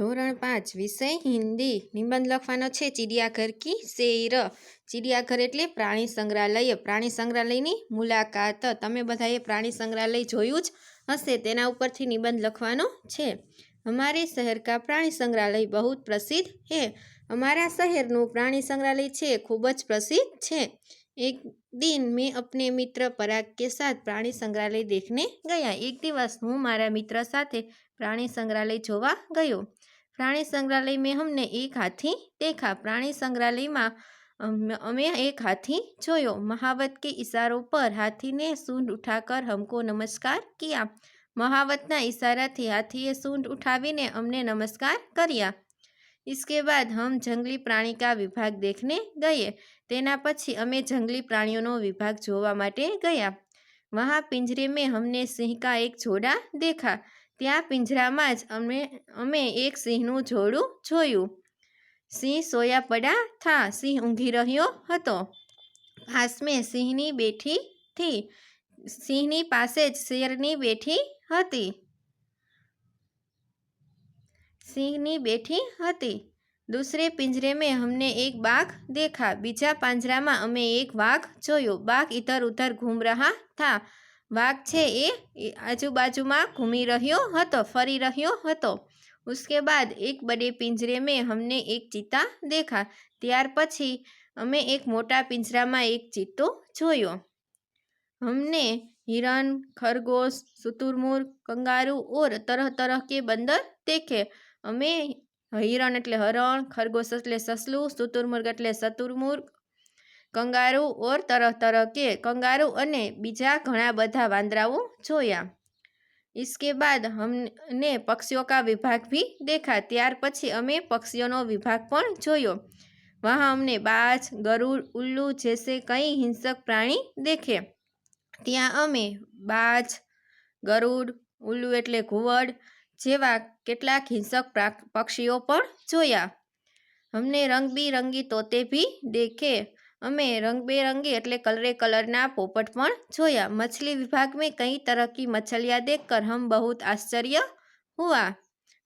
ધોરણ પાંચ, વિષય હિન્દી, નિબંધ લખવાનો છે. ચિડિયાઘર કી સેર ચિડિયાઘર એટલે પ્રાણી સંગ્રહાલય. પ્રાણી સંગ્રહાલયની મુલાકાત. તમે બધાએ પ્રાણી સંગ્રહાલય જોયું જ હશે. તેના ઉપરથી નિબંધ લખવાનો છે. અમારે શહેર કા પ્રાણી સંગ્રહાલય બહુ પ્રસિદ્ધ હે. અમારા શહેરનું પ્રાણી સંગ્રહાલય છે. ખૂબ જ પ્રસિદ્ધ છે. એક દિન મેં અપને મિત્ર પરાગ કે સાથ પ્રાણી સંગ્રહાલય દેખને ગયા. એક દિવસ હું મારા મિત્ર સાથે પ્રાણી સંગ્રહાલય જોવા ગયો. प्राणी संग्रहालय में हमने एक हाथी देखा प्राणी संग्रहालय में अमे एक हाथी जोयो महावत के इशारों पर हाथी ने सूंड उठाकर हमको नमस्कार किया महावतना इशारा थी हाथी ये सूंड उठावी ने हमने नमस्कार करिया इसके बाद हम जंगली प्राणी का विभाग देखने गए तेना पी अमे जंगली प्राणियों विभाग जो गया वहाँ पिंजरे में हमने सिंह का एक जोड़ा देखा ત્યાં પિંજરામાં જ અમે અમે એક સિંહનું જોડું જોયું. સિંહ સોયા પડા થા, સિંહ ઊંઘી રહ્યો હતો. પાસ સિંહની બેઠી થી, સિંહની પાસે જ શેરની બેઠી હતી. સિંહની બેઠી હતી. દૂસરે પિંજરે મેં હમને એક બાઘ દેખા. બીજા પાંજરામાં અમે એક વાઘ જોયો. બાઘ ઇધર ઉધર ઘૂમ રહા થા. વાઘ છે એ એ આજુબાજુમાં ઘૂમી રહ્યો હતો ફરી રહ્યો હતો ઉસકે બાદ એક બડે પિંજરે મેં હમને એક ચિત્તા દેખા ત્યાર પછી અમે એક મોટા પિંજરામાં એક ચિત્તો જોયો हमने हिरन खरगोश शुतुरमुर्ग कंगारू और तरह तरह के बंदर देखे અમે હિરણ એટલે હરણ ખરગોશ એટલે સસલું શુતુરમુર્ગ એટલે શતુરમુર્ગ કંગારૂ ઓર તરહ તરહ કે કંગારૂ અને બીજા ઘણા બધા વાંદરાઓ જોયા. ઇસકે બાદ અમને પક્ષીઓ કા વિભાગ ભી દેખા. ત્યાર પછી અમે પક્ષીઓનો વિભાગ પણ જોયો. વહાં અમને બાજ, ગરુડ, ઉલ્લુ જેસે કંઈ હિંસક પ્રાણી દેખે. ત્યાં અમે બાજ, ગરુડ, ઉલ્લુ એટલે ઘુવડ જેવા કેટલાક હિંસક પક્ષીઓ પણ જોયા. અમને રંગબેરંગી તોતે ભી દેખે. અમે રંગબેરંગી એટલે કલરે કલરના પોપટ પણ જોયા મછલી વિભાગ મેં કઈ तरह की मछलियाँ देखकर हम बहुत आश्चर्य हुआ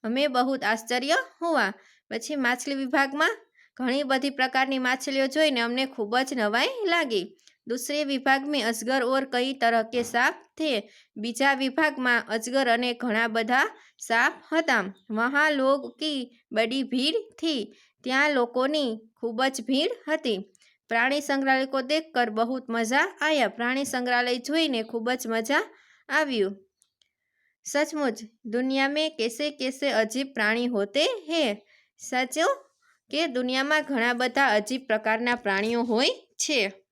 અમે બહુ આશ્ચર્ય હુઆ પછી માછલી વિભાગમાં ઘણી બધી પ્રકારની માછલીઓ જોઈને અમને ખૂબ જ નવાઈ લાગી દૂસરે વિભાગ મેં અજગર ઓર કઈ તરહ કે સાપ થે બીજા વિભાગમાં અજગર અને ઘણા બધા સાપ હતા વહાં લોગ કી બડી ભીડ થી ત્યાં લોકોની ખૂબ જ ભીડ હતી પ્રાણી સંગ્રહાલય કો દેખકર બહુ મજા આયા. પ્રાણી સંગ્રહાલય જોઈને ખૂબ જ મજા આવ્યું. સચમુચ દુનિયા મેં કેસે કેસે અજીબ પ્રાણી હોતે હે? સાચો? કે દુનિયામાં ઘણા બધા અજીબ પ્રકારના પ્રાણીઓ હોય છે?